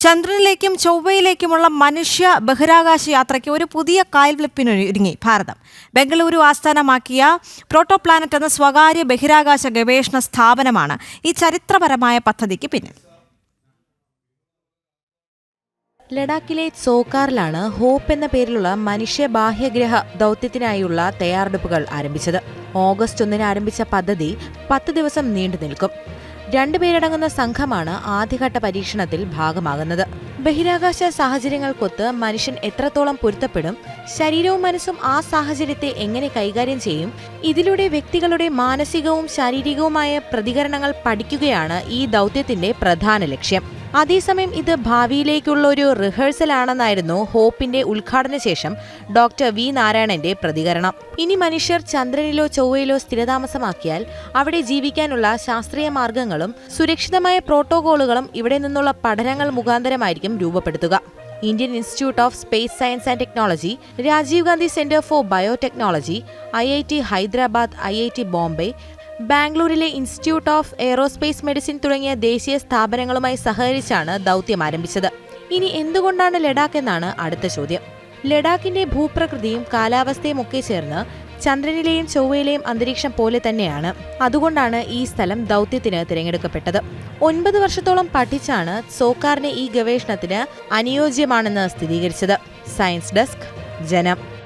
ചന്ദ്രനിലേക്കും ചൊവ്വയിലേക്കുമുള്ള മനുഷ്യ ബഹിരാകാശ യാത്രയ്ക്ക് ഒരു പുതിയ കാൽവെപ്പിനൊരുങ്ങി ഭാരതം. ബംഗളൂരു ആസ്ഥാനമാക്കിയ പ്രോട്ടോപ്ലാനറ്റ് എന്ന സ്വകാര്യ ബഹിരാകാശ ഗവേഷണ സ്ഥാപനമാണ് ഈ ചരിത്രപരമായ പദ്ധതിക്ക് പിന്നിൽ. ലഡാക്കിലെ സോക്കാറിലാണ് ഹോപ്പ് എന്ന പേരിലുള്ള മനുഷ്യ ബാഹ്യഗ്രഹ ദൗത്യത്തിനായുള്ള തയ്യാറെടുപ്പുകൾ ആരംഭിച്ചത്. ഓഗസ്റ്റ് ഒന്നിന് ആരംഭിച്ച പദ്ധതി പത്ത് ദിവസം നീണ്ടു നിൽക്കും. രണ്ടുപേരടങ്ങുന്ന സംഘമാണ് ആദ്യഘട്ട പരീക്ഷണത്തിൽ ഭാഗമാകുന്നത്. ബഹിരാകാശ സാഹചര്യങ്ങൾക്കൊത്ത് മനുഷ്യൻ എത്രത്തോളം പൊരുത്തപ്പെടും ശരീരവും മനസ്സും ആ സാഹചര്യത്തെ എങ്ങനെ കൈകാര്യം ചെയ്യും ഇതിലൂടെ വ്യക്തികളുടെ മാനസികവും ശാരീരികവുമായ പ്രതികരണങ്ങൾ പഠിക്കുകയാണ് ഈ ദൗത്യത്തിന്റെ പ്രധാന ലക്ഷ്യം. അതേസമയം ഇത് ഭാവിയിലേക്കുള്ള ഒരു റിഹേഴ്സൽ ആണെന്നായിരുന്നു ഹോപ്പിന്റെ ഉദ്ഘാടന ശേഷം ഡോക്ടർ വി നാരായണന്റെ പ്രതികരണം. ഇനി മനുഷ്യർ ചന്ദ്രനിലോ ചൊവ്വയിലോ സ്ഥിരതാമസമാക്കിയാൽ അവിടെ ജീവിക്കാനുള്ള ശാസ്ത്രീയ മാർഗങ്ങളും സുരക്ഷിതമായ പ്രോട്ടോകോളുകളും ഇവിടെ നിന്നുള്ള പഠനങ്ങൾ മുഖാന്തരമായിരിക്കും രൂപപ്പെടുത്തുക. Indian institute of space science and technology Rajiv Gandhi centre for biotechnology I I T Hyderabad I I T Bombay ബാംഗ്ലൂരിലെ ഇൻസ്റ്റിറ്റ്യൂട്ട് ഓഫ് എയ്റോസ്പേസ് മെഡിസിൻ തുടങ്ങിയ ദേശീയ സ്ഥാപനങ്ങളുമായി സഹകരിച്ചാണ് ദൗത്യം ആരംഭിച്ചത്. ഇനി എന്തുകൊണ്ടാണ് ലഡാക്ക് എന്നാണ് അടുത്ത ചോദ്യം. ലഡാക്കിന്റെ ഭൂപ്രകൃതിയും കാലാവസ്ഥയും ഒക്കെ ചേർന്ന് ചന്ദ്രനിലെയും ചൊവ്വയിലെയും അന്തരീക്ഷം പോലെ തന്നെയാണ്. അതുകൊണ്ടാണ് ഈ സ്ഥലം ദൗത്യത്തിന് തിരഞ്ഞെടുക്കപ്പെട്ടത്. ഒൻപത് വർഷത്തോളം പഠിച്ചാണ് സോക്കാറിനെ ഈ ഗവേഷണത്തിന് അനുയോജ്യമാണെന്ന് സ്ഥിരീകരിച്ചത്. സയൻസ് ഡെസ്ക് ജനം.